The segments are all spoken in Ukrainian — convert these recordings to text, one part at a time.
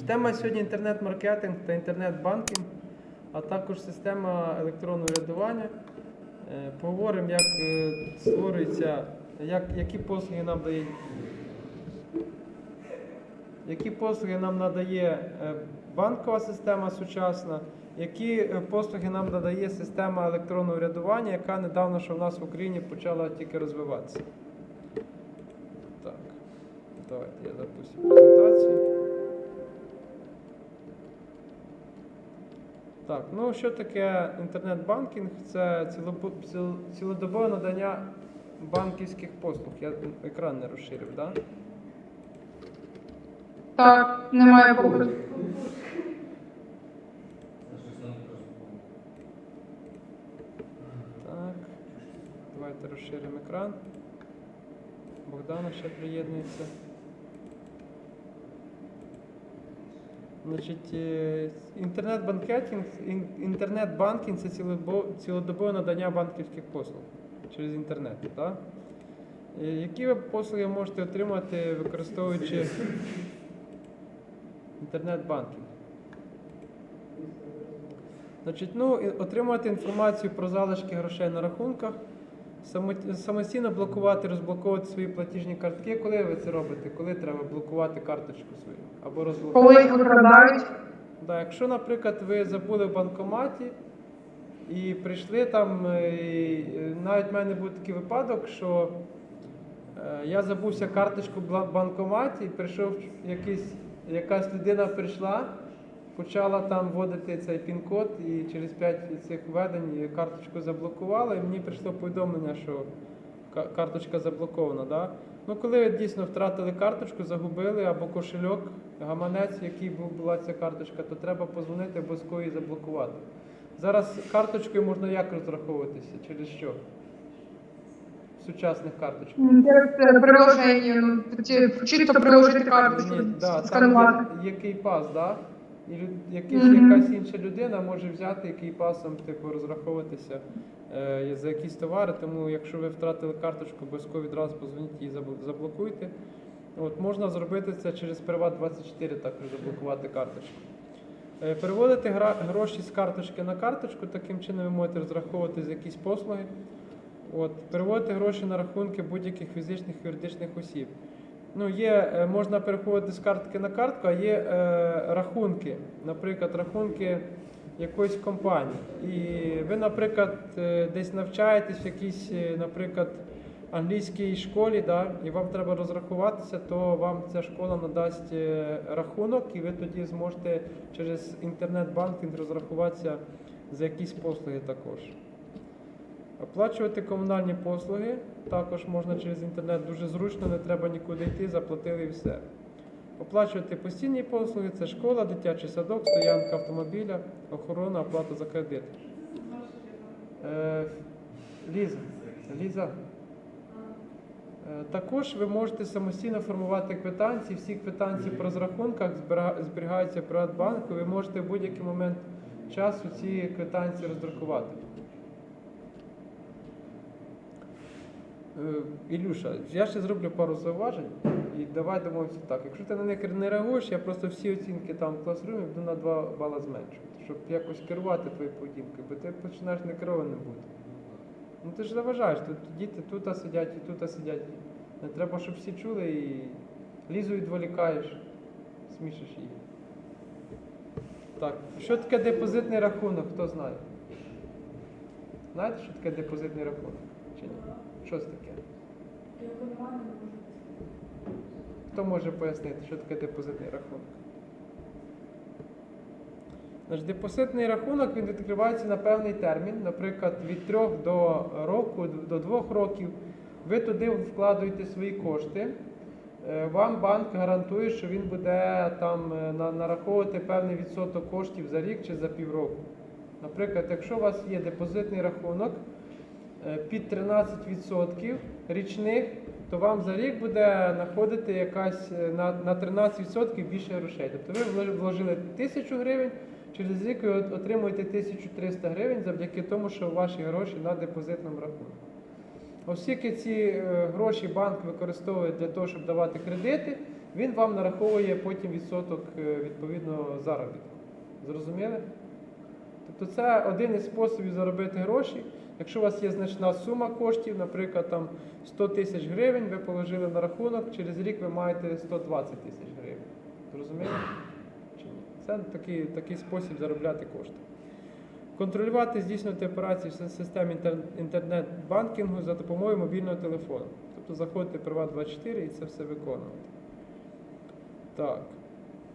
Тема сьогодні інтернет-маркетинг та інтернет-банкінг, а також система електронного рядування. Е, Поговоримо, як е, створюється, як, які послуги нам дає, які послуги нам надає е, банкова система сучасна, які послуги нам надає система електронного рядування, яка недавно що в нас в Україні почала тільки розвиватися. Так, давайте я запустю презентацію. Так, ну що таке інтернет-банкінг? Це цілодобове надання банківських послуг. Я екран не розширив, так? Да? Так, немає показу. Так. Давайте розширимо екран. Богдана ще приєднується. Значить, е, інтернет-банкетинг, ін- інтернет-банкінг це цілодобове надання банківських послуг через інтернет. Так? Е, Які ви послуги можете отримати, використовуючи інтернет-банкінг? Значить, ну, отримувати інформацію про залишки грошей на рахунках, самостійно блокувати, розблоковувати свої платіжні картки. Коли ви це робите? Коли треба блокувати карточку свою або розблокувати? Коли їх викрадають, Да, якщо, наприклад, ви забули в банкоматі і прийшли там, е, і, е, навіть в мене був такий випадок, що е, я забувся карточку в банкоматі, і прийшов якийсь, якась людина прийшла, почала там вводити цей пін-код, і через 5 цих введень карточку заблокувала, і мені прийшло повідомлення, що карточка заблокована. Да? Ну, коли дійсно втратили карточку, загубили або кошельок, гаманець, який був- була ця карточка, то треба позвонити обов'язково її заблокувати. Зараз карточкою можна як розраховуватися? Через що? Сучасних через е, приложення, ну, чисто приложити карточку, сканувати. є, є кейпас, да? І Мгм. якась інша людина може взяти і кейпасом типу, розраховуватися е, за якісь товари. Тому якщо ви втратили карточку, обов'язково відразу позвоніть і заблокуйте. От, можна зробити це через Приват 24 також заблокувати карточку. Е, Переводити гра- гроші з карточки на карточку, таким чином ви можете розраховувати за якісь послуги. От, переводити гроші на рахунки будь-яких фізичних і юридичних осіб. Ну, є, е, можна переходити з картки на картку, а є е, рахунки, наприклад, рахунки якоїсь компанії. І ви, наприклад, е, десь навчаєтесь в якійсь, е, наприклад, англійській школі, да, і вам треба розрахуватися, то вам ця школа надасть рахунок, і ви тоді зможете через інтернет-банкінг розрахуватися за якісь послуги також. Оплачувати комунальні послуги також можна через інтернет дуже зручно, не треба нікуди йти, заплатили і все. Оплачувати постійні послуги це школа, дитячий садок, стоянка автомобіля, охорона, оплата за кредит. Е, Ліза, Ліза. Е, Також ви можете самостійно формувати квитанції. Всі квитанції по розрахунках зберігаються в Приватбанку. Ви можете в будь-який момент часу ці квитанції роздрукувати. Е, Ілюша, я ще зроблю пару зауважень і давай домовимося так. Якщо ти на них не реагуєш, я просто всі оцінки там в класрумі буду на 2 бала зменшувати, щоб якось керувати твоєю поведінкою, бо ти починаєш не некерованим бути. Ну ти ж заважаєш, тут діти тут сидять і тут сидять. Не треба, щоб всі чули і лізу відволікаєш, смішиш її. Так, що таке депозитний рахунок, хто знає? Знаєте, що таке депозитний рахунок? Чи ні? Що це таке? Хто може пояснити, що таке депозитний рахунок? Значить, депозитний рахунок він відкривається на певний термін, наприклад, від 3 до року, до 2 років. Ви туди вкладуєте свої кошти. Е, Вам банк гарантує, що він буде там е, нараховувати певний відсоток коштів за рік чи за півроку. Наприклад, якщо у вас є депозитний рахунок під 13% річних, то вам за рік буде знаходити якась е, на, на 13% більше грошей. Тобто ви влож- вложили 1000 гривень, через рік ви отримуєте 1300 гривень завдяки тому, що ваші гроші на депозитному рахунку. Оскільки ці е, гроші банк використовує для того, щоб давати кредити, він вам нараховує потім відсоток е, відповідно заробітку. Зрозуміли? Тобто це один із способів заробити гроші. Якщо у вас є значна сума коштів, наприклад, там 100 тисяч гривень, ви положили на рахунок, через рік ви маєте 120 тисяч гривень. Ні? Це такий, такий спосіб заробляти кошти. Контролювати, здійснювати операції в системі інтер- інтернет-банкінгу за допомогою мобільного телефону. Тобто заходити в Приват24 і це все виконувати. Так.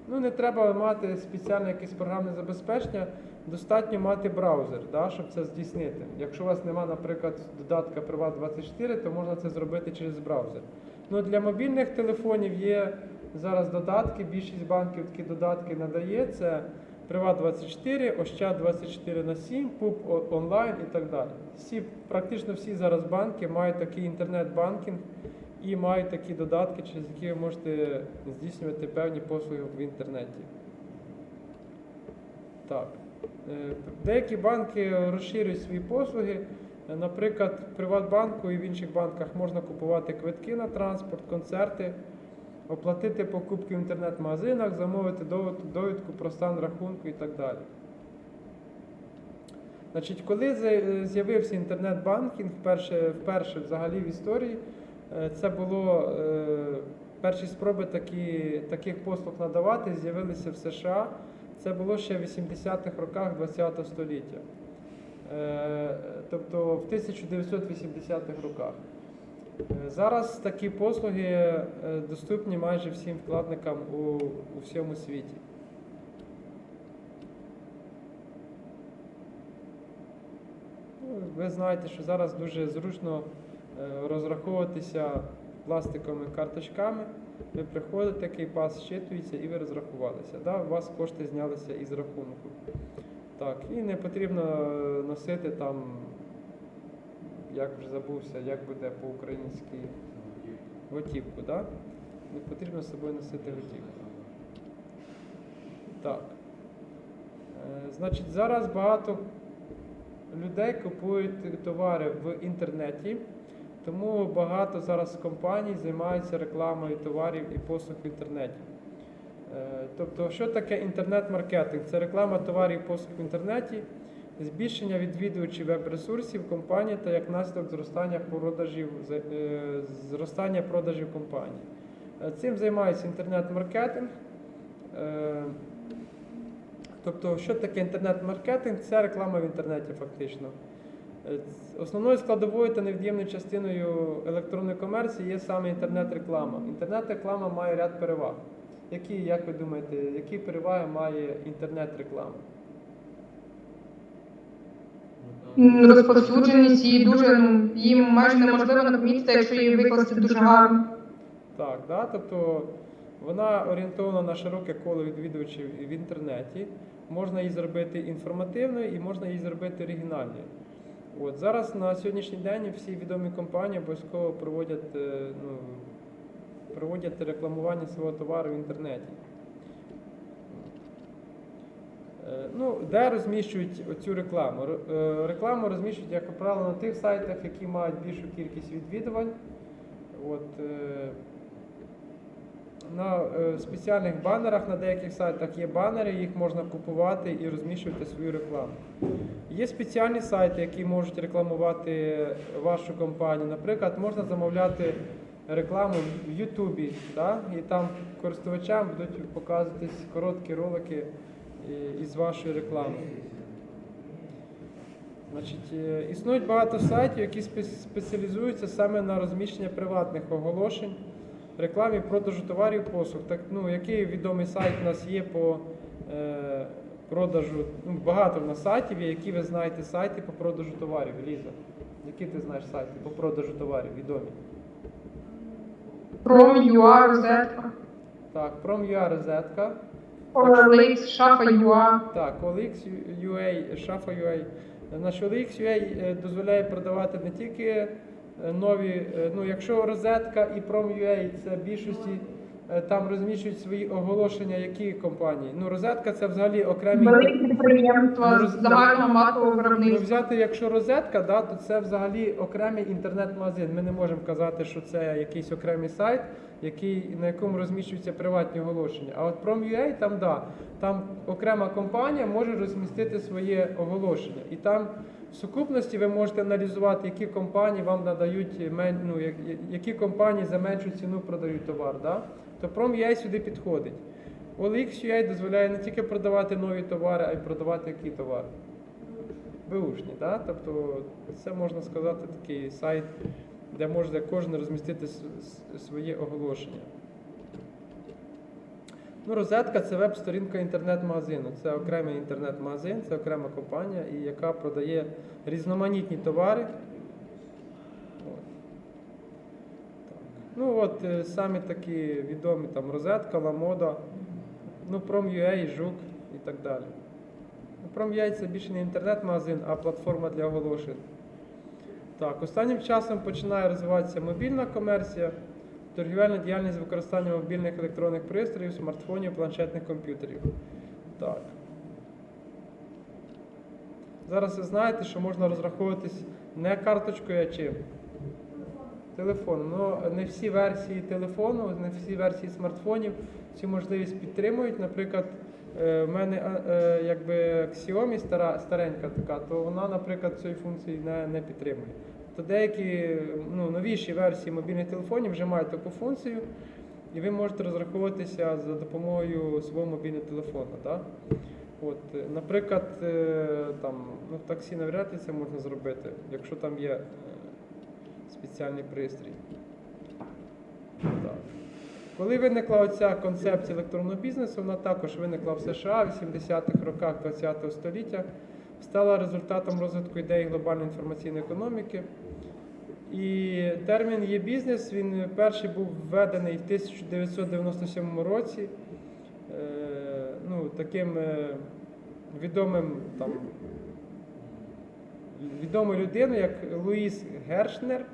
Ну, не треба мати спеціальне якесь програмне забезпечення, достатньо мати браузер, да, щоб це здійснити. Якщо у вас немає, наприклад, додатка Privat24, то можна це зробити через браузер. Ну, для мобільних телефонів є зараз додатки, більшість банків такі додатки надає. Це Privat24, Ощад24 на 7, PUB о- онлайн і так далі. Всі, практично всі зараз банки мають такий інтернет-банкінг і мають такі додатки, через які ви можете здійснювати певні послуги в інтернеті. Так. Е, Деякі банки розширюють свої послуги. Е, Наприклад, в Приватбанку і в інших банках можна купувати квитки на транспорт, концерти, оплатити покупки в інтернет-магазинах, замовити довідку про стан рахунку і так далі. Значить, коли з'явився інтернет-банкінг, вперше, вперше взагалі в історії, е, це було е, перші спроби такі, таких послуг надавати, з'явилися в США. Це було ще в 80-х роках ХХ століття. Е, Тобто в 1980-х роках. Е, Зараз такі послуги е, доступні майже всім вкладникам у, у всьому світі. Ну, Ви знаєте, що зараз дуже зручно розраховуватися пластиковими карточками. Ви приходите, кейпас щитується і ви розрахувалися. Да? У вас кошти знялися із рахунку. Так, і не потрібно носити там, як вже забувся, як буде по-українськи готівку, да? Не потрібно з собою носити готівку. Так. Е, Значить, зараз багато людей купують товари в інтернеті, тому багато зараз компаній займаються рекламою товарів і послуг в інтернеті. Е, Тобто, що таке інтернет-маркетинг? Це реклама товарів і послуг в інтернеті, збільшення відвідувачів веб-ресурсів компанії та як наслідок зростання продажів, е, зростання продажів компанії. Е, Цим займається інтернет-маркетинг. Тобто, що таке інтернет-маркетинг? Це реклама в інтернеті, фактично. Е, Основною складовою та невід'ємною частиною електронної комерції є саме інтернет-реклама. Інтернет-реклама має ряд переваг. Які, як ви думаєте, які переваги має інтернет-реклама? Розповсюдженість її дуже, ну, її майже неможливо не помітити, якщо її викласти дуже гарно. Так, да? тобто вона орієнтована на широке коло відвідувачів в інтернеті. Можна її зробити інформативною і можна її зробити оригінальною. От зараз на сьогоднішній день всі відомі компанії обов'язково проводять, е, ну, проводять рекламування свого товару в інтернеті. Е, Ну, де розміщують оцю рекламу? Е, Рекламу розміщують, як правило, на тих сайтах, які мають більшу кількість відвідувань. От, на е, спеціальних банерах на деяких сайтах є банери, їх можна купувати і розміщувати свою рекламу. Є спеціальні сайти, які можуть рекламувати вашу компанію. Наприклад, можна замовляти рекламу в Ютубі, і там користувачам будуть показуватись короткі ролики е, із вашої реклами. Значить, е, існують багато сайтів, які спеціалізуються саме на розміщення приватних оголошень, рекламі продажу товарів послуг. Так, ну, який відомий сайт у нас є по е, продажу? Ну, багато в нас сайтів є, які ви знаєте сайти по продажу товарів, Ліза. Які ти знаєш сайти по продажу товарів відомі? Prom.ua, розетка, Так, Prom.ua розетка. OLX, Шафа.ua. Так, OLX.ua, Shafa.ua. Наш OLX.ua е, дозволяє продавати не тільки е, нові, е, ну якщо розетка і Prom.ua це більшості е, там розміщують свої оголошення, які компанії. Ну, розетка це взагалі окремі. Великі підприємства Ну, загального масового Ну, взяти, якщо розетка, да, то це взагалі окремий інтернет-магазин. Ми не можемо казати, що це якийсь окремий сайт, який, на якому розміщуються приватні оголошення. А от Prom.ua, там да, там окрема компанія може розмістити своє оголошення. І там в сукупності ви можете аналізувати, які компанії вам надають ну, які компанії за меншу ціну продають товар. Да? То Prom.ua сюди підходить. OLX.ua дозволяє не тільки продавати нові товари, а й продавати які товари. Беушні, да? тобто це можна сказати такий сайт, де може кожен розмістити своє оголошення. Ну, розетка це веб-сторінка інтернет-магазину. Це окремий інтернет-магазин, це окрема компанія, і яка продає різноманітні товари. От. Ну от е, самі такі відомі там розетка, Ламода, ну, Prom.ua, Жук і так далі. Ну, Prom.ua це більше не інтернет-магазин, а платформа для оголошень. Так, останнім часом починає розвиватися мобільна комерція, торгівельна діяльність з використанням мобільних електронних пристроїв, смартфонів, планшетних комп'ютерів. Так. Зараз ви знаєте, що можна розраховуватись не карточкою, а чим? Телефоном. Ну, не всі версії телефону, не всі версії смартфонів цю можливість підтримують. Наприклад, е, в мене е, е, якби Xiaomi стара, старенька така, то вона, наприклад, цієї функції не, не підтримує. То деякі ну, новіші версії мобільних телефонів вже мають таку функцію, і ви можете розраховуватися за допомогою свого мобільного телефону. Да? От, е, наприклад, е, там, ну, в таксі навряд ли це можна зробити, якщо там є е, спеціальний пристрій. Так. Коли виникла оця концепція електронного бізнесу, вона також виникла в США в 80-х роках ХХ століття, стала результатом розвитку ідеї глобальної інформаційної економіки. І термін є бізнес, він перший був введений в 1997 році. Е, ну, таким е, відомим там, відомою людиною, як Луїс Гершнер.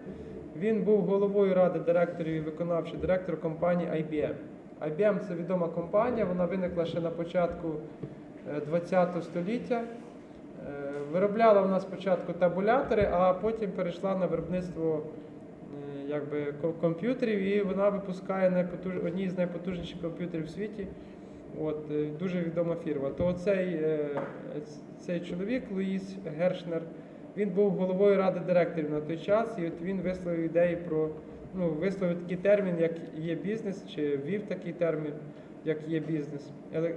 Він був головою ради директорів і виконавчий директор компанії IBM. IBM це відома компанія, вона виникла ще на початку ХХ століття. Е, Виробляла вона спочатку табулятори, а потім перейшла на виробництво е, якби, комп'ютерів, і вона випускає найпотуж... одні з найпотужніших комп'ютерів в світі. От, е, дуже відома фірма. То цей, цей чоловік, Луїс Гершнер, він був головою ради директорів на той час, і от він висловив ідеї про, ну, висловив такий термін, як є бізнес, чи ввів такий термін, як є бізнес,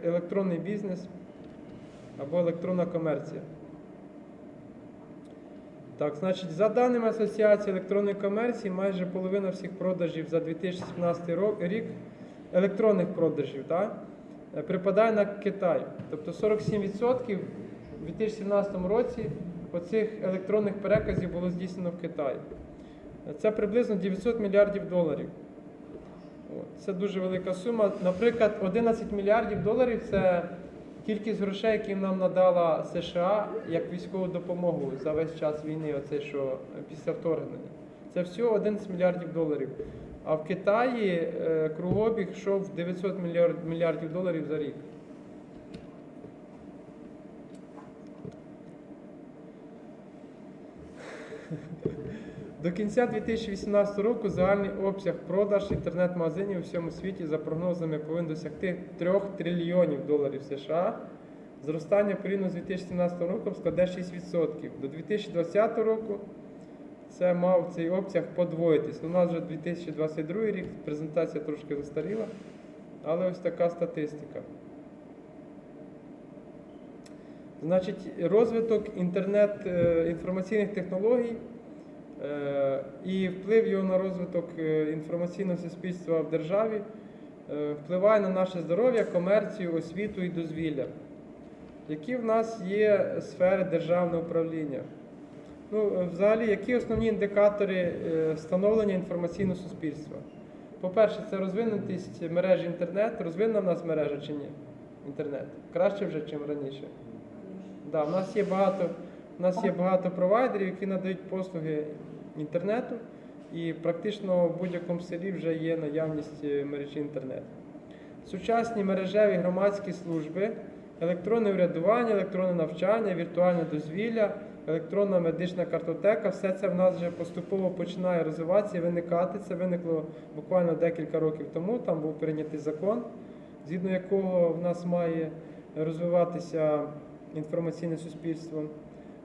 електронний бізнес або електронна комерція. Так, значить, за даними Асоціації електронної комерції, майже половина всіх продажів за 2017 ро- рік електронних продажів так, е, припадає на Китай. Тобто 47% у 2017 році оцих електронних переказів було здійснено в Китаї. Це приблизно 900 мільярдів доларів. Це дуже велика сума. Наприклад, 11 мільярдів доларів це кількість грошей, які нам надала США як військову допомогу за весь час війни, оце що е, після вторгнення. Це всього 11 мільярдів доларів. А в Китаї кругобіг йшов 900 мільярдів доларів за рік. До кінця 2018 року загальний обсяг продаж інтернет-магазинів у всьому світі за прогнозами повинен досягти 3 трильйонів доларів США. Зростання порівняно з 2017 роком складе 6%. До 2020 року це мав цей обсяг подвоїтись. У нас вже 2022 рік, презентація трошки застаріла, але ось така статистика. Значить, розвиток інтернет е, технологій і вплив його на розвиток е, інформаційного суспільства в державі е, впливає на наше здоров'я, комерцію, освіту і дозвілля. Які в нас є сфери державного управління? Ну, е, взагалі, які основні індикатори е, становлення інформаційного суспільства? По-перше, це розвинутість мережі інтернет. Розвинена в нас мережа чи ні? Інтернет. Краще вже, ніж раніше. Да, в нас є багато, в нас є багато провайдерів, які надають послуги інтернету. і практично в будь-якому селі вже є наявність е, мережі інтернет. Сучасні мережеві громадські служби, електронне урядування, електронне навчання, віртуальне дозвілля, електронна медична картотека, все це в нас вже поступово починає розвиватися і виникати. Це виникло буквально декілька років тому. Там був прийнятий закон, згідно якого в нас має розвиватися інформаційне суспільство.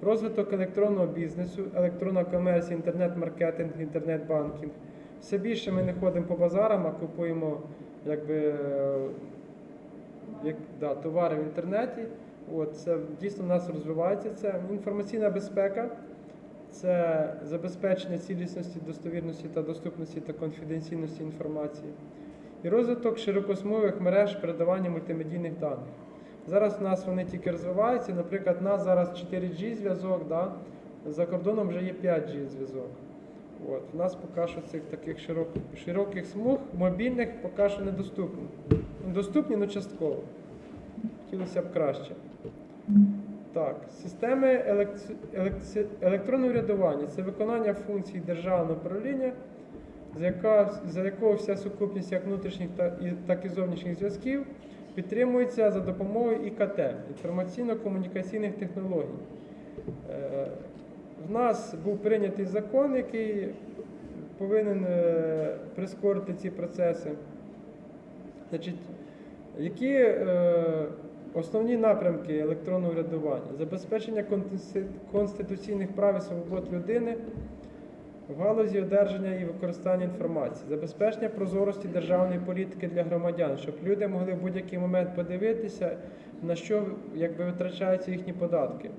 Розвиток електронного бізнесу, електронна комерція, інтернет-маркетинг, інтернет-банкінг. Все більше ми не ходимо по базарам, а купуємо якби, як, да, товари в інтернеті. От, це дійсно в нас розвивається. Це інформаційна безпека, це забезпечення цілісності, достовірності та доступності та конфіденційності інформації. І розвиток широкосмових мереж передавання мультимедійних даних. Зараз у нас вони тільки розвиваються. Наприклад, у нас зараз 4G зв'язок, да? за кордоном вже є 5G зв'язок. От. У нас поки що цих таких широк, широких смуг, мобільних поки що недоступні. Доступні, але частково. Хотілося б краще. Так, системи елек- елек- електронного урядування це виконання функцій державного управління, за, яка, за якого вся сукупність як внутрішніх, так і зовнішніх зв'язків підтримується за допомогою ІКТ інформаційно-комунікаційних технологій. Е, в нас був прийнятий закон, який повинен е, прискорити ці процеси. Значить, які е, основні напрямки електронного урядування? Забезпечення конституційних прав і свобод людини в галузі одержання і використання інформації, забезпечення прозорості державної політики для громадян, щоб люди могли в будь-який момент подивитися, на що якби, витрачаються їхні податки.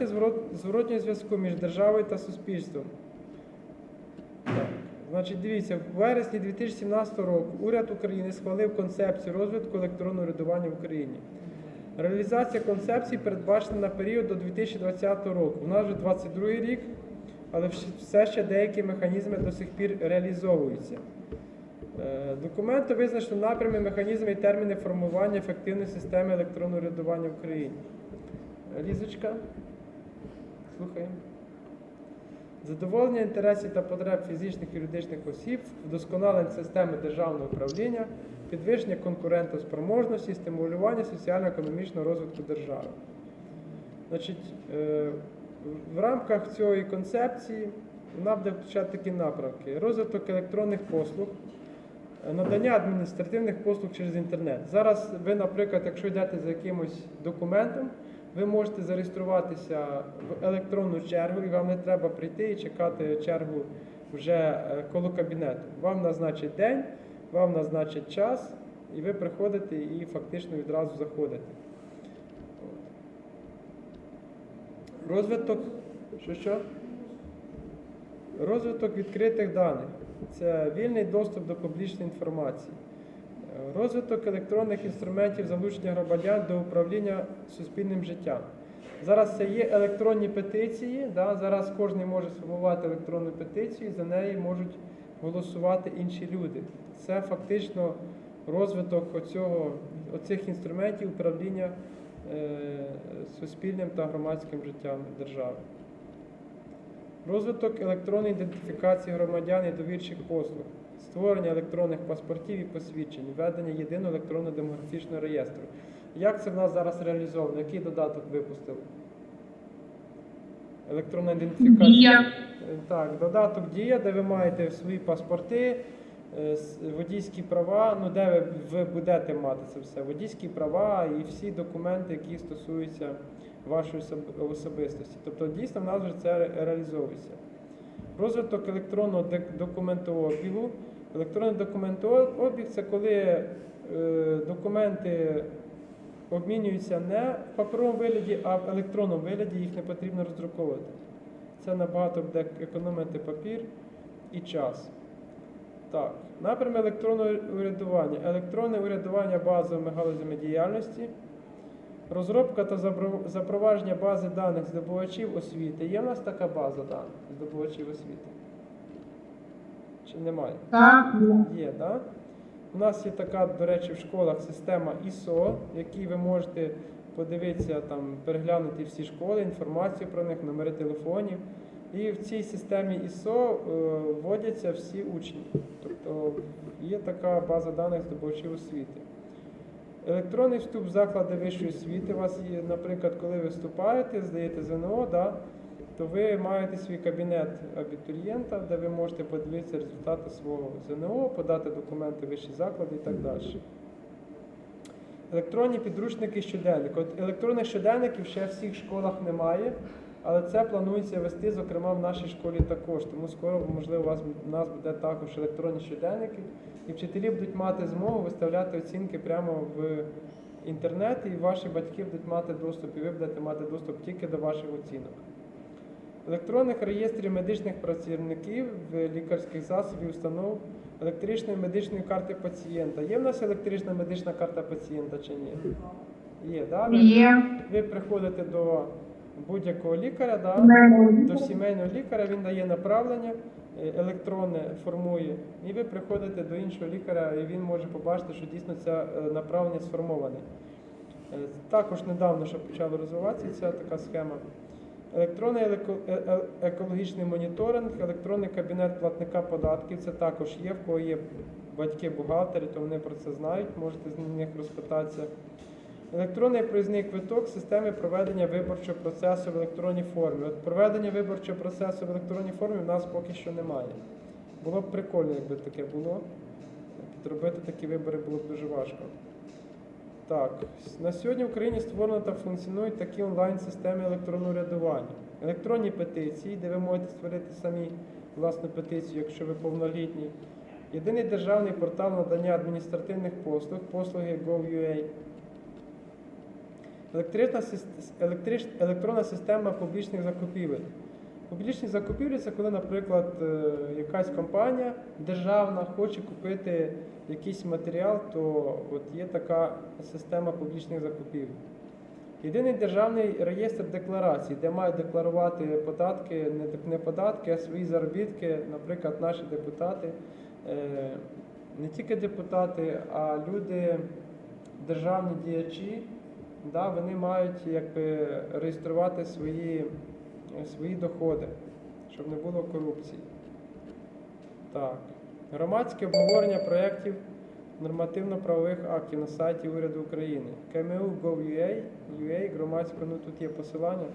Зворот, зворотнього зв'язку між державою та суспільством. Значить, дивіться, в вересні 2017 року уряд України схвалив концепцію розвитку електронного урядування в Україні. Реалізація концепції передбачена на період до 2020 року. У нас вже 22 рік, але все ще деякі механізми до сих пір реалізовуються. Е, Документом визначено напрями, механізми і терміни формування ефективної системи електронного урядування в Україні. Лізочка, слухаємо. Задоволення інтересів та потреб фізичних і юридичних осіб, вдосконалення системи державного управління, підвищення конкурентоспроможності, стимулювання соціально-економічного розвитку держави. Значить, е, в рамках цієї концепції нам буде включати такі напрямки: розвиток електронних послуг, надання адміністративних послуг через інтернет. Зараз ви, наприклад, якщо йдете за якимось документом, ви можете зареєструватися в електронну чергу, і вам не треба прийти і чекати чергу вже е, коло кабінету. Вам назначать день, вам назначать час, і ви приходите і фактично відразу заходите. От. Розвиток. Що що? Розвиток відкритих даних. Це вільний доступ до публічної інформації. Розвиток електронних інструментів залучення громадян до управління суспільним життям. Зараз це є електронні петиції. Да? Зараз кожен може сформувати електронну петицію, за неї можуть голосувати інші люди. Це фактично розвиток оцього, оцих інструментів управління суспільним та громадським життям держави. Розвиток електронної ідентифікації громадян і довірчих послуг, створення електронних паспортів і посвідчень, введення єдиного електронного демографічного реєстру. Як це в нас зараз реалізовано? Який додаток випустили? Електронна ідентифікація. Дія. Е, Так, додаток дія, де ви маєте свої паспорти, е, водійські права, ну де ви, ви будете мати це все, водійські права і всі документи, які стосуються вашої особистості. Тобто дійсно в нас вже це реалізовується. Розвиток електронного документообігу. Електронний документообіг це коли е, документи обмінюються не в паперовому вигляді, а в електронному вигляді їх не потрібно роздруковувати. Це набагато буде економити папір і час. Так, напрям електронного урядування. Електронне урядування базовими галузями діяльності. Розробка та запровадження бази даних здобувачів освіти. Є в нас така база даних здобувачів освіти? Чи немає? Так. Є, так? У нас є така, до речі, в школах система ISO, в якій ви можете подивитися, там, переглянути всі школи, інформацію про них, номери телефонів. І в цій системі ISO е, вводяться всі учні. Тобто є така база даних здобувачів освіти. Електронний вступ в заклади вищої освіти. У вас є, наприклад, коли ви вступаєте, здаєте ЗНО, да, то ви маєте свій кабінет абітурієнта, де ви можете подивитися результати свого ЗНО, подати документи в вищі заклади і так далі. Електронні підручники щоденник. От електронних щоденників ще в всіх школах немає, але це планується вести, зокрема, в нашій школі також. Тому скоро, можливо, у вас у нас буде також електронні щоденники, і вчителі будуть мати змогу виставляти оцінки прямо в інтернет, і ваші батьки будуть мати доступ, і ви будете мати доступ тільки до ваших оцінок. Електронних реєстрів медичних працівників, лікарських засобів, установ, електричної медичної карти пацієнта. Є в нас електрична медична карта пацієнта чи ні? Є, да? Ви, Є. ви приходите до будь-якого лікаря, да? до сімейного лікаря, він дає направлення, е, електронне формує, і ви приходите до іншого лікаря, і він може побачити, що дійсно це направлення сформоване. Е, Також недавно ще почала розвиватися ця така схема. Електронний е- екологічний моніторинг, електронний кабінет платника податків. Це також є, в кого є батьки-бухгалтери, то вони про це знають, можете з них розпитатися. Електронний проїзний квиток системи проведення виборчого процесу в електронній формі. От проведення виборчого процесу в електронній формі в нас поки що немає. Було б прикольно, якби таке було. Підробити такі вибори було б дуже важко. Так, на сьогодні в Україні створено та функціонують такі онлайн-системи електронного рядування. Електронні петиції, де ви можете створити самі власну петицію, якщо ви повнолітні. Єдиний державний портал надання адміністративних послуг, послуги Gov.ua. Електрична, електрич, електронна система публічних закупівель. Публічні закупівлі це коли, наприклад, е, якась компанія державна хоче купити якийсь матеріал, то от є така система публічних закупівель. Єдиний державний реєстр декларацій, де мають декларувати податки, не, податки, а свої заробітки, наприклад, наші депутати, е, не тільки депутати, а люди, державні діячі, да, вони мають якби, реєструвати свої, свої доходи, щоб не було корупції. Так. Громадське обговорення проєктів нормативно-правових актів на сайті Уряду України. КМУ Gov.ua, UA, громадське, ну тут є посилання.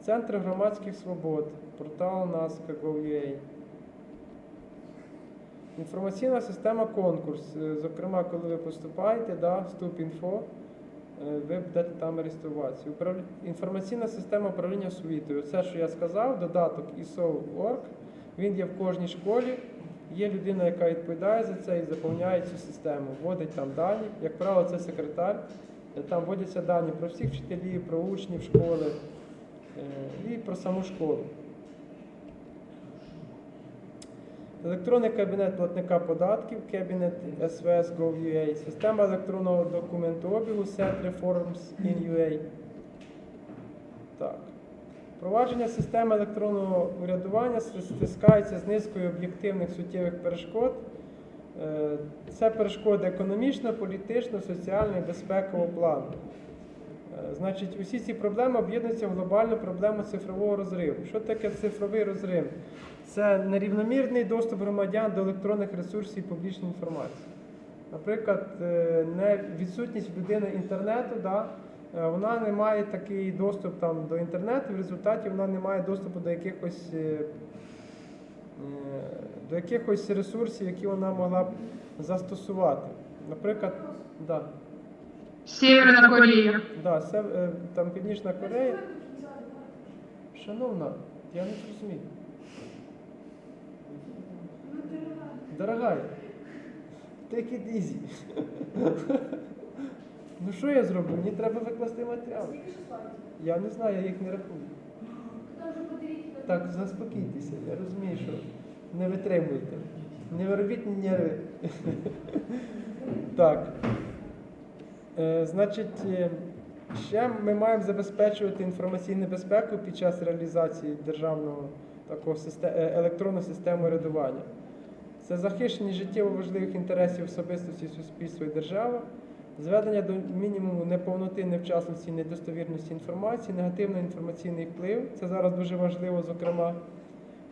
Центр громадських свобод, портал NASCA Gov.ua. Інформаційна система конкурс. Е, Зокрема, коли ви поступаєте, да, вступ-інфо, е, ви будете там реєструватися. Інформаційна система управління освітою. Це, що я сказав, додаток ISO.org, він є в кожній школі. Є людина, яка відповідає за це і заповняє цю систему, вводить там дані. Як правило, це секретар. Е, Там вводяться дані про всіх вчителів, про учнів школи е, і про саму школу. Електронний кабінет платника податків, кабінет SVS Gov.ua, система електронного документообігу Set Reforms in UA. Так. Впровадження системи електронного урядування стискається з низкою об'єктивних суттєвих перешкод. Е, Це перешкоди економічно, політично, соціально і безпекового плану. Е, Значить, усі ці проблеми об'єднуються в глобальну проблему цифрового розриву. Що таке цифровий розрив? Це нерівномірний доступ громадян до електронних ресурсів і публічної інформації. Наприклад, е, не відсутність людини інтернету, да, е, вона не має такий доступ там, до інтернету, в результаті вона не має доступу до якихось, до якихось ресурсів, які вона могла б застосувати. Наприклад, да, Сєвєрна Корея. да, це, е, там Північна Корея. Шановна, я не зрозумів. Дорогая, take it easy. ну що я зроблю? Мені треба викласти матеріал. Я не знаю, я їх не рахую. Так, заспокійтеся, я розумію, що не витримуйте. Не виробіть нерви. так. Е, значить, е, ще ми маємо забезпечувати інформаційну безпеку під час реалізації державного такого е, електронної системи урядування. Це захищення життєво важливих інтересів особистості суспільства і держави, Зведення до мінімуму неповноти, невчасності, недостовірності інформації, негативний інформаційний вплив. Це зараз дуже важливо, зокрема,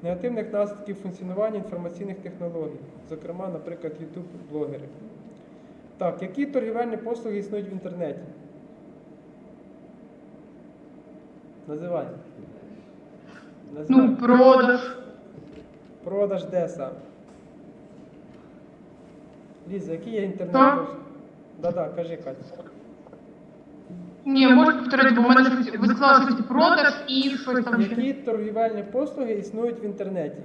негативних наслідків функціонування інформаційних технологій, зокрема, наприклад, YouTube-блогери. Так, які торгівельні послуги існують в інтернеті? Називай. Називай. Ну, продаж. Продаж де саме? Ліза, які є інтернет? Так. Да-да, кажи, Катя. Ні, можете повторити, бо в мене щось ви сказали щось продаж і щось там ще. Які торгівельні послуги існують в інтернеті?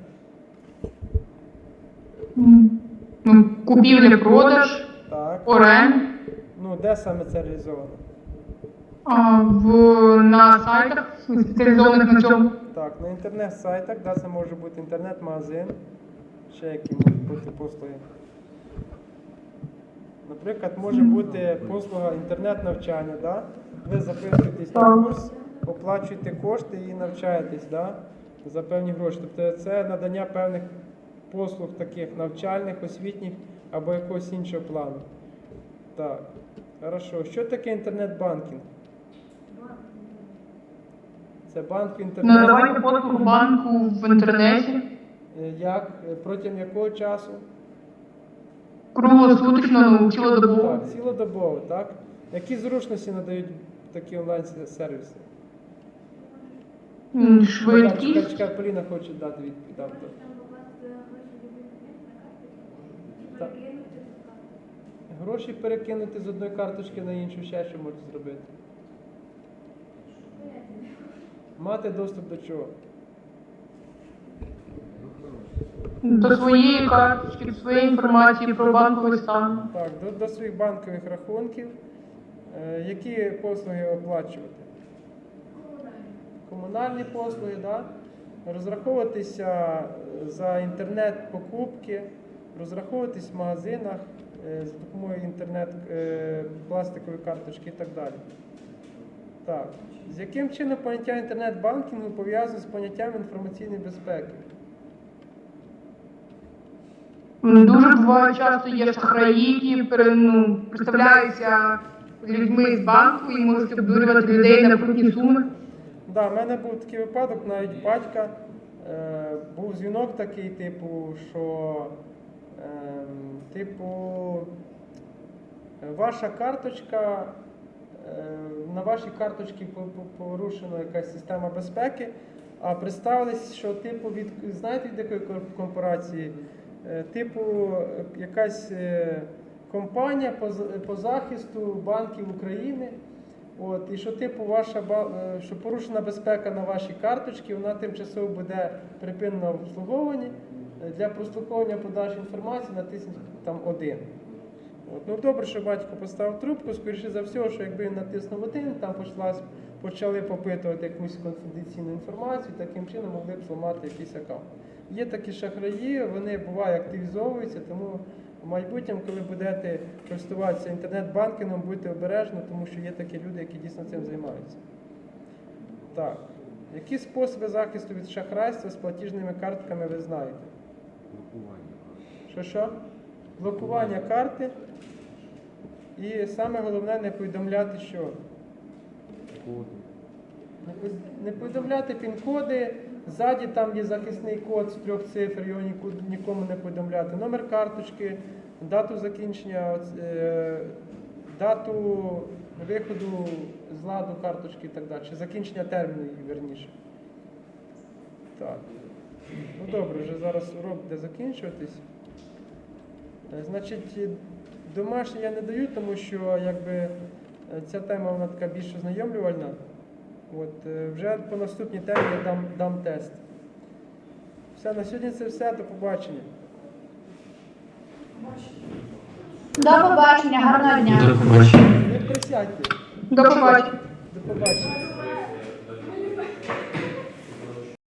М, Ну, купівля, продаж, Так. орен, Ну, де саме це реалізовано? а, в, на сайтах спеціалізованих на цьому. Так, на інтернет-сайтах, да, це може бути інтернет-магазин. Ще які можуть бути послуги. Наприклад, може бути послуга інтернет-навчання, да? ви записуєтесь на курс, оплачуєте кошти і навчаєтесь да? за певні гроші. Тобто це надання певних послуг таких навчальних, освітніх або якогось іншого плану. Так, хорошо. Що таке інтернет-банкінг? Це банк в інтернеті. Надавання послуг банку в інтернеті. Е, Як? Е, Протягом якого часу? Круглосуточно, цілодобово. Так, цілодобово, так? Які зручності надають такі онлайн-сервіси? Швидкість. чекай, Поліна хоче дати відповідь. Так. Гроші перекинути з одної карточки на іншу, ще що можуть зробити? Мати доступ до чого? До своєї карточки, до своєї інформації про банковий стан. Так, до, до своїх банкових рахунків. Е, які послуги оплачувати? Комунальні послуги, да? розраховуватися за інтернет-покупки, розраховуватись в магазинах е, з допомогою інтернет е, пластикової карточки і так далі. Так. З яким чином поняття інтернет-банкінгу пов'язане з поняттям інформаційної безпеки? Дуже буває часто є шахраї, які ну, представляються людьми з банку і можуть обдурювати людей на крупні суми. Да, в мене був такий випадок, навіть батька. Е, був дзвінок такий, типу, що типу, е, ваша карточка, е, на вашій карточці по- по- порушена якась система безпеки, а представились, що типу від знаєте від якої корпорації? Е, Типу, якась е, компанія по, захисту банків України. От, і що типу ваша е, що порушена безпека на вашій карточці, вона тимчасово буде припинена в обслуговуванні. Для прослуховування подальшої інформації натисніть там один. От, ну добре, що батько поставив трубку, скоріше за все, що якби він натиснув один, там почалась, почали попитувати якусь конфіденційну інформацію, таким чином могли б зламати якийсь аккаунт. Є такі шахраї, вони буває активізовуються, тому в майбутньому, коли будете користуватися інтернет-банкінгом, будьте обережні, тому що є такі люди, які дійсно цим займаються. Так. Які способи захисту від шахрайства з платіжними картками ви знаєте? Що що? Блокування карти. І саме головне не повідомляти, що не пов- не повідомляти пін-коди. Ззаді там є захисний код з трьох цифр, його нікому не повідомляти. Номер карточки, дату закінчення, е, дату виходу з ладу карточки і так далі. Чи закінчення терміну її верніше. Так. Ну добре, вже зараз урок буде закінчуватись. Е, Значить, е, домашнє я не даю, тому що якби е, ця тема вона така більш ознайомлювальна. От, вже по наступній темі я дам, дам тест. Все, на сьогодні це все. До побачення. До побачення, гарного дня. Не присядьте. До побачення. До побачення.